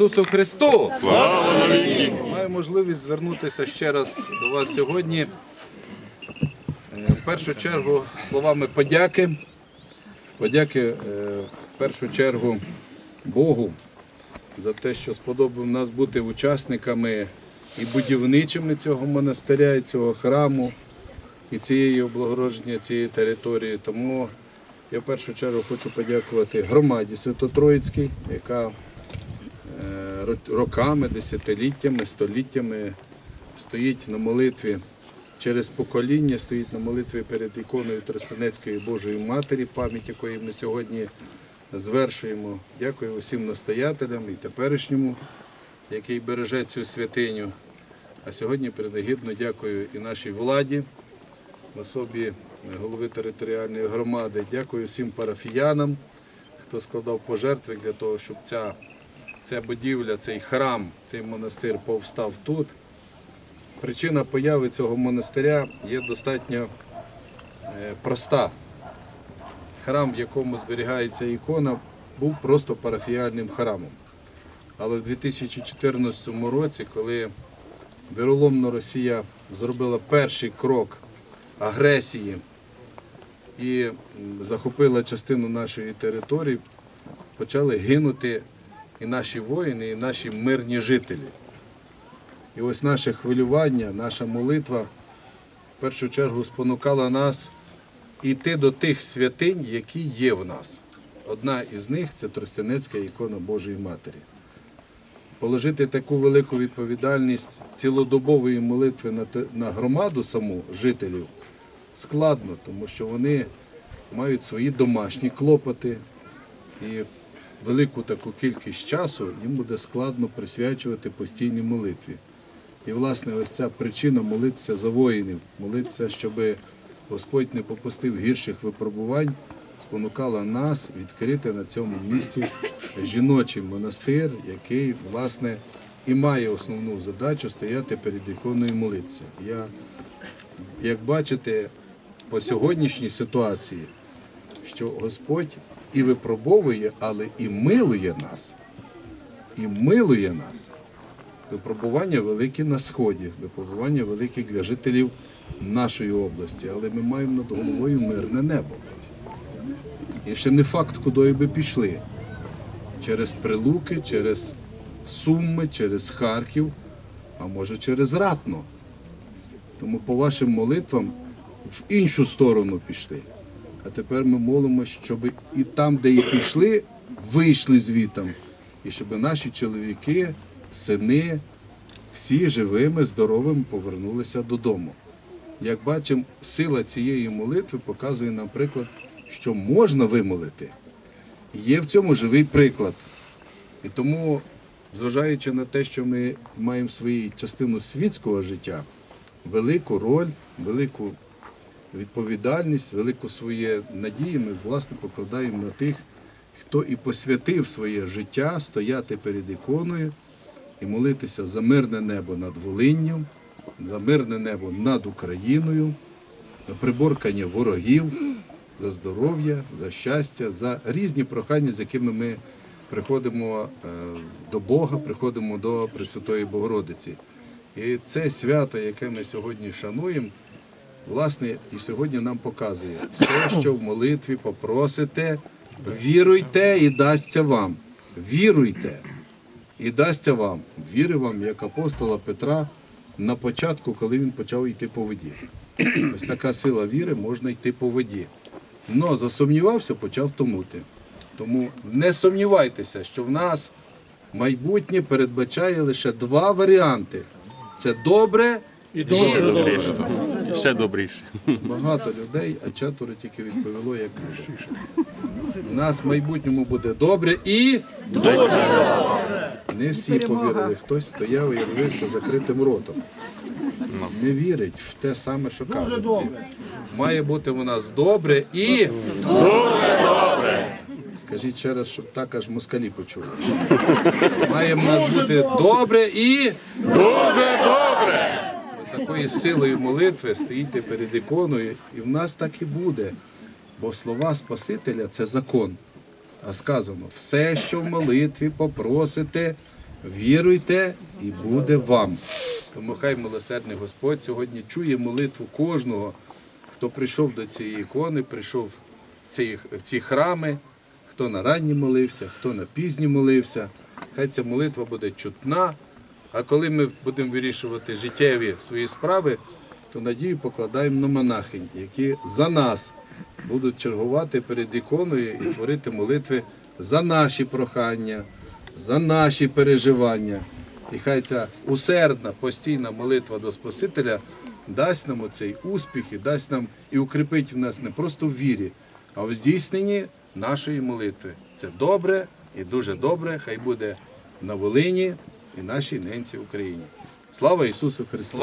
Ісусу Христу! Слава Маю можливість звернутися ще раз до вас сьогодні. Е, В першу чергу словами подяки. Подяки е, в першу чергу Богу за те, що сподобав нас бути учасниками і будівничими цього монастиря, і цього храму, і цієї облагородження цієї території. Тому я в першу чергу хочу подякувати громаді Свято-Троїцькій, яка е, ро- роками, десятиліттями, століттями стоїть на молитві через покоління, стоїть на молитві перед іконою Тростянецької Божої Матері, пам'ять якої ми сьогодні звершуємо. Дякую усім настоятелям і теперішньому, який береже цю святиню. А сьогодні принагідно дякую і нашій владі, в особі голови територіальної громади. Дякую всім парафіянам, хто складав пожертви для того, щоб ця, ця будівля, цей храм, цей монастир повстав тут. Причина появи цього монастиря є достатньо е, проста. Храм, в якому зберігається ікона, був просто парафіяльним храмом. Але в 2014 році, коли віроломно Росія зробила перший крок агресії і захопила частину нашої території, почали гинути і наші воїни, і наші мирні жителі. І ось наше хвилювання, наша молитва в першу чергу спонукала нас йти до тих святинь, які є в нас. Одна із них це Тростянецька ікона Божої Матері. Положити таку велику відповідальність цілодобової молитви на, громаду саму жителів складно, тому що вони мають свої домашні клопоти і велику таку кількість часу їм буде складно присвячувати постійній молитві. І, власне, ось ця причина молитися за воїнів, молитися, щоб Господь не попустив гірших випробувань, спонукала нас відкрити на цьому місці жіночий монастир, який, власне, і має основну задачу стояти перед іконою молитися. Я, як бачите, по сьогоднішній ситуації, що Господь і випробовує, але і милує нас, і милує нас. Випробування великі на сході, випробування великі для жителів нашої області, але ми маємо над головою мирне небо. І ще не факт, куди би пішли. Через Прилуки, через Суми, через Харків, а може через Ратно. Тому по вашим молитвам в іншу сторону пішли. А тепер ми молимося, щоб і там, де і пішли, вийшли звітом. І щоб наші чоловіки, сини, всі живими, здоровими повернулися додому. Як бачимо, сила цієї молитви показує нам приклад, що можна вимолити. Є в цьому живий приклад. І тому, зважаючи на те, що ми маємо свою частину світського життя, велику роль, велику відповідальність, велику своє надії ми власне покладаємо на тих, хто і посвятив своє життя стояти перед іконою і молитися за мирне небо над Волинню, за мирне небо над Україною, за приборкання ворогів, за здоров'я, за щастя, за різні прохання, з якими ми приходимо е, до Бога, приходимо до Пресвятої Богородиці. І це свято, яке ми сьогодні шануємо, власне, і сьогодні нам показує все, що в молитві попросите, віруйте і дасться вам. Віруйте і дасться вам. Віри вам, як апостола Петра на початку, коли він почав йти по воді. Ось така сила віри можна йти по воді. Но засумнівався, почав тонути. Тому не сумнівайтеся, що в нас майбутнє передбачає лише два варіанти: це добре і добре. Ще добріше. Багато людей, а четверо тільки відповіло, як буде. У нас в майбутньому буде добре і не всі повірили. Хтось стояв і дивився закритим ротом. Не вірить в те саме, що кажуть. Має бути у нас добре і дуже добре. Скажіть ще раз, щоб так аж москалі почули. Має в нас бути добре і такою силою молитви стоїте перед іконою, і в нас так і буде. Бо слова Спасителя це закон. А сказано, все, що в молитві попросите, Віруйте і буде вам. Тому хай милосердний Господь сьогодні чує молитву кожного, хто прийшов до цієї ікони, прийшов в ці, в ці храми, хто на ранні молився, хто на пізні молився. Хай ця молитва буде чутна. А коли ми будемо вирішувати життєві свої справи, то надію покладаємо на монахинь, які за нас будуть чергувати перед іконою і творити молитви за наші прохання, за наші переживання. І хай ця усердна, постійна молитва до Спасителя дасть нам оцей успіх і дасть нам і укріпить в нас не просто в вірі, а в здійсненні нашої молитви. Це добре і дуже добре. Хай буде на Волині і нашій ненці Україні. Слава Ісусу Христу!